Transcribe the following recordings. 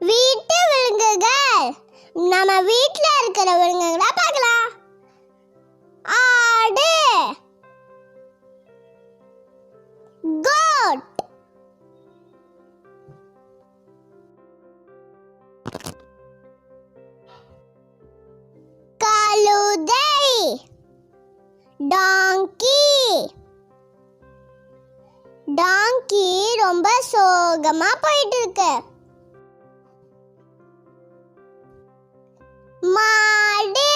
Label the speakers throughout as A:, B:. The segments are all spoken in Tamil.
A: வீட்டு விலங்குகள். நம்ம வீட்டில் இருக்கிற விலங்குகளை பார்க்கலாம். ஆடு டாங்கி டாங்கி ரொம்ப சோகமா போயிட்டு இருக்கு மாடு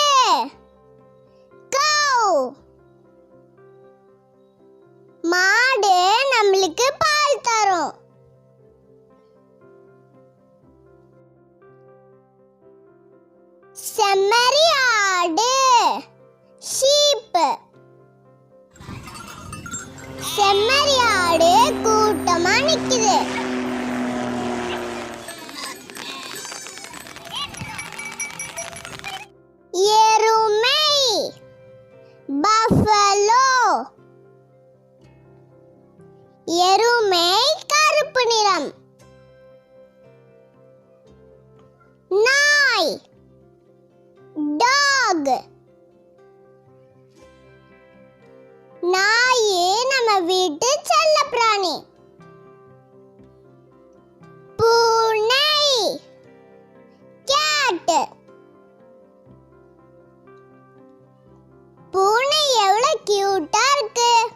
A: கவு மாடு நம்மளுக்கு பால் தரும். செம்மறி ஆடு. ஷீப்பு செம்மறியாடு கூட்டமா நிக்குது. எருமை பஃபலோ. எருமை கருப்பு நிறம். நாய் டாக். வீட்டு செல்ல பிராணி. பூனை. கேட் பூனை எவ்வளவு கியூட்டா இருக்கு.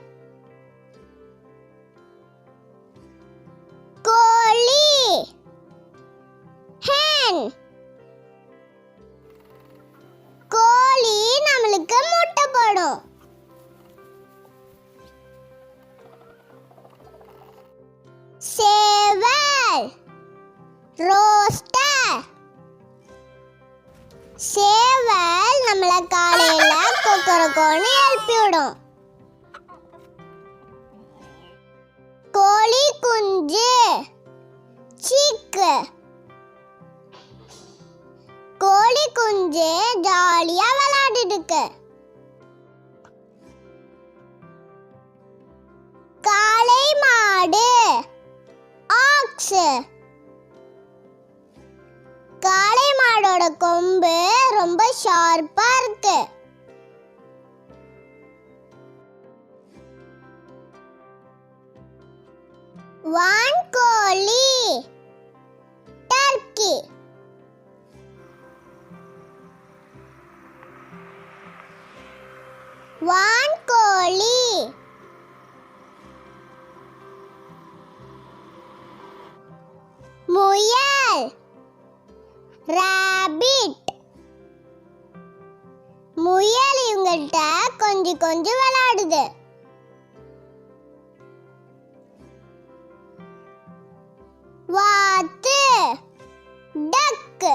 A: ரோஸ்டர். சேவல் நம்மள காலையில கொக்கரக்கோன்னு எழுப்பி விடும். கோழி குஞ்சு. சீக்கு. கோழி குஞ்சு ஜாலியா விளையாடிட்டு இருக்கு காளை மாடு. ஆக்ஸ். அதோட கொம்பு ரொம்ப ஷார்ப்பா இருக்கு. வான்கோழி டர்க்கி வான்கோழி முயல் ரா முயல் கொஞ்சம் கொஞ்சம் விளையாடுது. வாத்து டக்கு.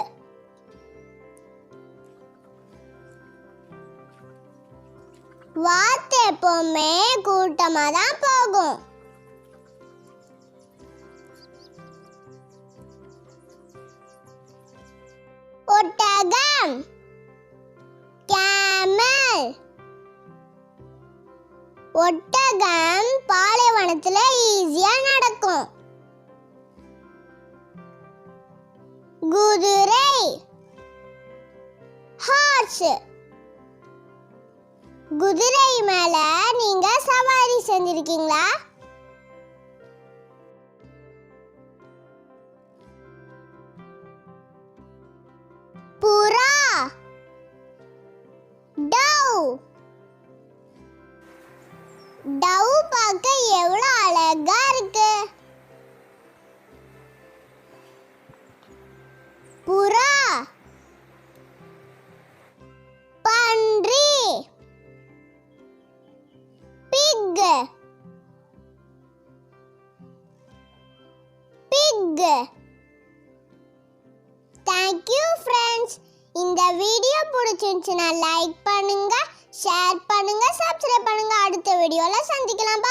A: வாத்து எப்பவுமே கூட்டமா தான் போகும். ஒட்டகம். ஒட்டகம் பாலைவனத்துல ஈஸியா நடக்கும். குதிரை ஹார்ஸ் குதிரை மேல நீங்க சவாரி செஞ்சிருக்கீங்களா? புறா டவ் டவ் பார்க்க எவ்வளவு அழகா இருக்கு. புறா. பன்றி. Pig. Pig. Thank you friends இந்த வீடியோ பிடிச்சிருந்துச்சுன்னா லைக் பண்ணுங்க. ஷேர் பண்ணுங்க சப்ஸ்கிரைப் பண்ணுங்க. அடுத்த வீடியோல சந்திக்கலாம்.